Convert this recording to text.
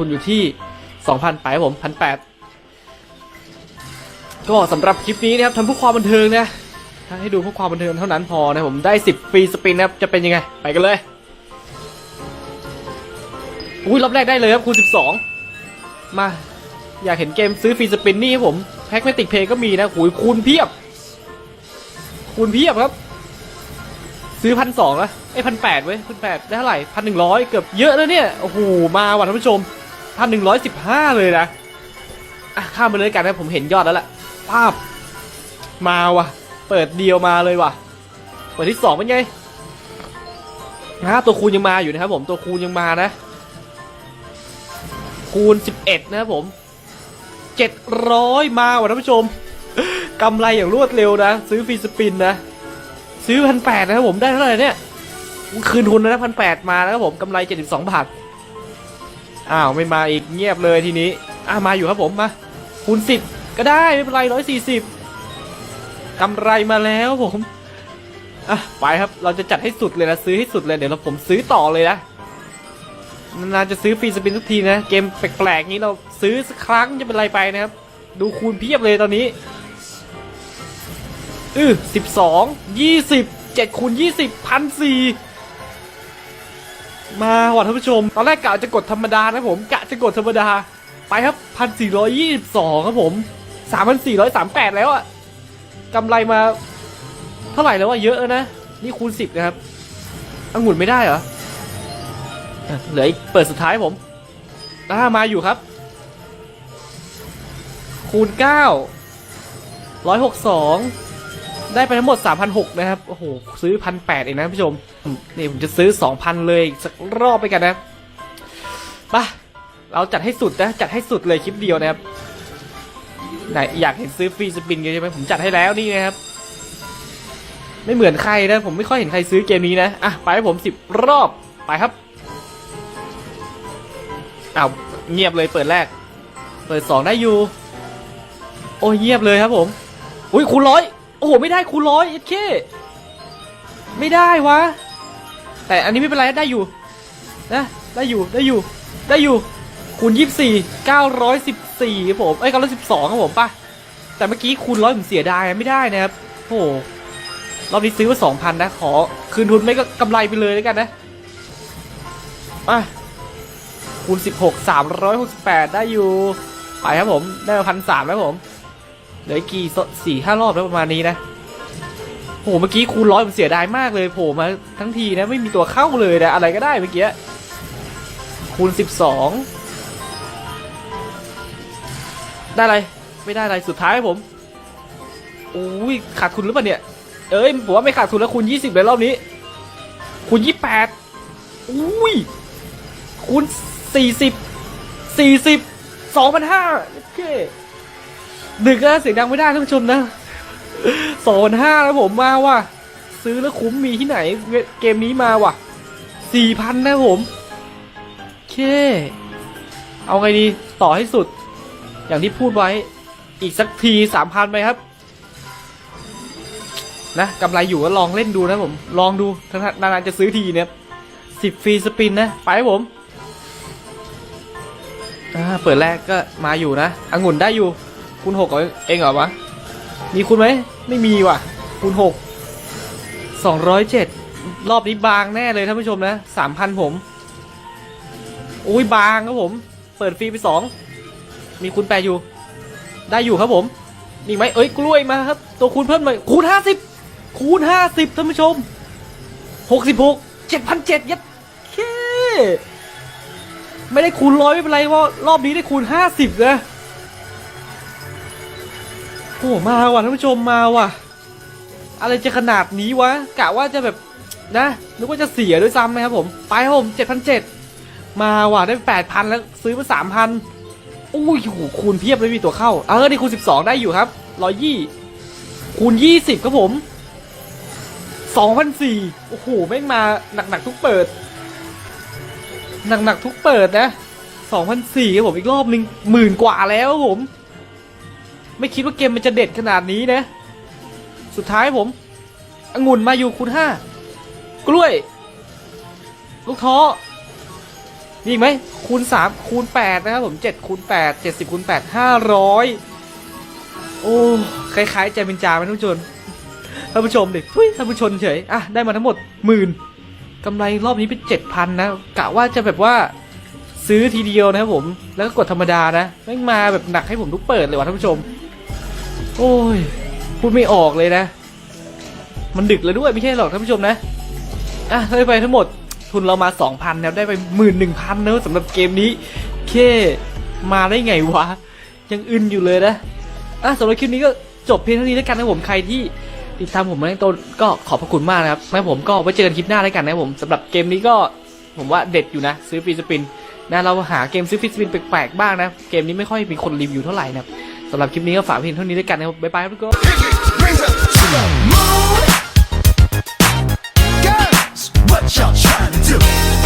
ทุนอยู่ที่2,000ไปครับผม1,800ก็สำหรับคลิปนี้นะครับทำเพื่อความบันเทิงนะถ้าให้ดูเพื่อความบันเทิงเท่านั้นพอนะผมได้ 10ฟรีสปินนะครับจะเป็นยังไง ไปกันเลยอุ้ยรอบแรกได้เลยครับคูณ12 มา อยากเห็นเกมซื้อฟรีสปินนี่ครับผมแพ็กเมติกเพย์ก็มีนะหูยคูณเพียบ คูณเพียบครับ ซื้อพันสองนะไอ้พันแปดเว้ยพันแปดได้เท่าไหร่พันหนึ่งร้อยเกือบเยอะแล้วเนี่ย โอ้โห มาว่ะท่านผู้ชม พันหนึ่งร้อยสิบห้าเลยนะอะข้ามไปเลยกันนะผมเห็นยอดแล้วล่ะภาพมาว่ะ เปิดเดียวมาเลยว่ะ เปิดที่สองเป็นไงนะตัวคูณยังมาอยู่นะครับผมตัวคูณยังมานะ คูณ 11 นะครับผม700 มาว่ะท่านผู้ชมกำไรอย่างรวดเร็วนะ ซื้อฟรีสปินนะ ซื้อพันแปดนะครับผมได้เท่าไหร่เนี่ย คืนทุนนะพันแปดมาแล้วครับผมกำไร 72 บาท อ้าวไม่มาอีกเงียบเลยทีนี้อ่ามาอยู่ครับผมมาคูณ10ก็ได้ไม่เป็นไร140กำไรมาแล้วผมอะไปครับเราจะจัดให้สุดเลยนะซื้อให้สุดเลยเดี๋ยวเราผมซื้อต่อเลยนะนานๆจะซื้อฟรีสปินทุกทีนะเกมแปลกๆนี้เราซื้อสักครั้งจะเป็นไรไปนะครับ ดูคูณเพียบเลยตอนนี้อือสิบสองยี่สิบเจ็ดคูณยี่สิบพันสี่ มาว่ะท่านผู้ชม ตอนแรกกะจะกดธรรมดานะผมกะจะกดธรรมดา ไปครับพันสี่ร้อยยี่สิบสองครับผมสามพันสี่ร้อยสามแปดแล้วอะกำไรมา เท่าไหร่แล้วอะเยอะนะ นี่คูณสิบนะครับองุ่นไม่ได้เหรอเหลืออีกเปิดสุดท้ายผมอ่ามาอยู่ครับ คูณ9 162 ได้ไปทั้งหมด 3,600 นะครับ โอ้โห ซื้อ 1,800 เองนะผู้ชมอืมนี่ผมจะซื้อ 2,000 เลยอีกสักรอบไปกันนะไปเราจัดให้สุดนะ จัดให้สุดเลยคลิปเดียวนะครับไหนอยากเห็นซื้อฟรีสปินกันใช่ไหมผมจัดให้แล้วนี่นะครับ ไม่เหมือนใครนะ ผมไม่ค่อยเห็นใครซื้อเกมนี้นะ อะ ไปให้ผม10รอบ ไปครับอ้าวเงียบเลยเปิดแรก เปิดสองได้อยู่ โอ้ยเงียบเลยครับผม อุ้ยคูณร้อย โอ้โห ไม่ได้คูณร้อยเอเคไม่ได้วะ แต่อันนี้ไม่เป็นไรได้อยู่ นะ ได้อยู่ ได้อยู่ ได้อยู่ คูณยี่สิบสี่เก้าร้อยสิบสี่ครับผม เอ้ยเก้าร้อยสิบสองครับผมป่ะ แต่เมื่อกี้คูณร้อยผมเสียดายไม่ได้นะครับ โอ้โห รอบนี้ซื้อมาสองพันนะ ขอ คืนทุนไม่ก็กำไรไปเลยแล้วกันนะมาคูณ16 368ได้อยู่ ไปครับผม ได้มาพันสามแล้วผม เหลือกี่สี่ห้ารอบแล้วประมาณนี้นะโหเมื่อกี้คูณร้อยผมเสียดายมากเลยโผล่มาทั้งทีนะไม่มีตัวเข้าเลยนะอะไรก็ได้เมื่อกี้คูณ12ได้อะไรไม่ได้อะไรสุดท้ายผมอุ้ยขาดทุนหรือเปล่าเนี่ย เอ้ยผมว่าไม่ขาดทุนแล้วคูณ20เลยรอบนี้คูณ28อุ้ยคูณสี่สิบสี่สิบสองพันห้าโอเค ดึกนะเสียงดังไม่ได้ท่านผู้ชมนะสองพันห้าแล้วผมมาว่ะ ซื้อแล้วคุ้มมีที่ไหนเกมนี้มาว่ะสี่พันนะผมเค เอาไงดีต่อให้สุด อย่างที่พูดไว้อีกสักทีสามพันไปครับ นะกำไรอยู่ก็ลองเล่นดูนะผม ลองดูนานๆจะซื้อทีเนี่ยสิบฟรีสปินนะ ไปผมเปิดแรกก็มาอยู่นะองุ่นได้อยู่ คูณหกเอาเองเหรอวะ มีคุณไหม ไม่มีว่ะ คูณหกสองร้อยเจ็ดรอบนี้บางแน่เลยท่านผู้ชมนะสามพันผมโอ้ยบางครับผม เปิดฟรีไปสอง มีคูณแปดอยู่ ได้อยู่ครับผม มีไหมเอ้ยกล้วยมาครับ ตัวคูณเพิ่มหน่อยคูณห้าสิบคูณห้าสิบท่านผู้ชมหกสิบหกเจ็ดพันเจ็ดยัดเคไม่ได้คูณร้อยไม่เป็นไรเพราะรอบนี้ได้คูณห้าสิบนะ โอ้มาว่ะท่านผู้ชมมาว่ะ อะไรจะขนาดนี้วะกะว่าจะแบบนะนึกว่าจะเสียด้วยซ้ำไหมครับผม ไปผมเจ็ดพันเจ็ดมาว่ะได้แปดพันแล้วซื้อมาสามพันอุ้ยโหคูณเพียบเลยมีตัวเข้า เออนี่คูณสิบสองได้อยู่ครับร้อยยี่คูณยี่สิบครับผมสองพันสี่โอ้โหแม่งมาหนักๆทุกเปิด หนักๆทุกเปิดนะ2,004ครับผมอีกรอบหนึ่งหมื่นกว่าแล้วครับผม ไม่คิดว่าเกมมันจะเด็ดขนาดนี้นะ สุดท้ายผมองุ่นมาอยู่คูณห้ากล้วย ลูกท้อมีอีกไหมคูณ3คูณ8นะครับผม7คูณ8 70คูณ8 500โอ้คล้ายๆใจเป็นจาไหมท่านผู้ชมท่านผู้ชมดิทุยท่านผู้ชมเฉยอะได้มาทั้งหมดหมื่นกำไรรอบนี้เป็น7,000นะกะว่าจะแบบว่าซื้อทีเดียวนะครับผม แล้วก็กดธรรมดานะไม่มาแบบหนักให้ผมทุกเปิดเลยว่ะท่านผู้ชม โอ้ย พูดไม่ออกเลยนะ มันดึกแล้วด้วยไม่ใช่หรอกท่านผู้ชมนะ อะได้ไปทั้งหมดทุนเรามา 2,000นะได้ไป 11,000นะสำหรับเกมนี้เคมาได้ไงวะ ยังอึนอยู่เลยนะอะสำหรับคลิปนี้ก็จบเพียงเท่านี้แล้วกันนะผมใครที่ติดตามผมมาตั้งต้นก็ขอบพระคุณมากนะครับแล้วผมก็ไว้เจอกันคลิปหน้าแล้วกันนะผมสำหรับเกมนี้ก็ผมว่าเด็ดอยู่นะ ซื้อฟรีสปินนะเราหาเกมซื้อฟรีสปินแปลกๆบ้างนะ เกมนี้ไม่ค่อยมีคนรีวิวเท่าไหร่นะครับ สำหรับคลิปนี้ก็ฝากเพียงเท่านี้ด้วยกันนะครับบ๊ายบายครับทุกคน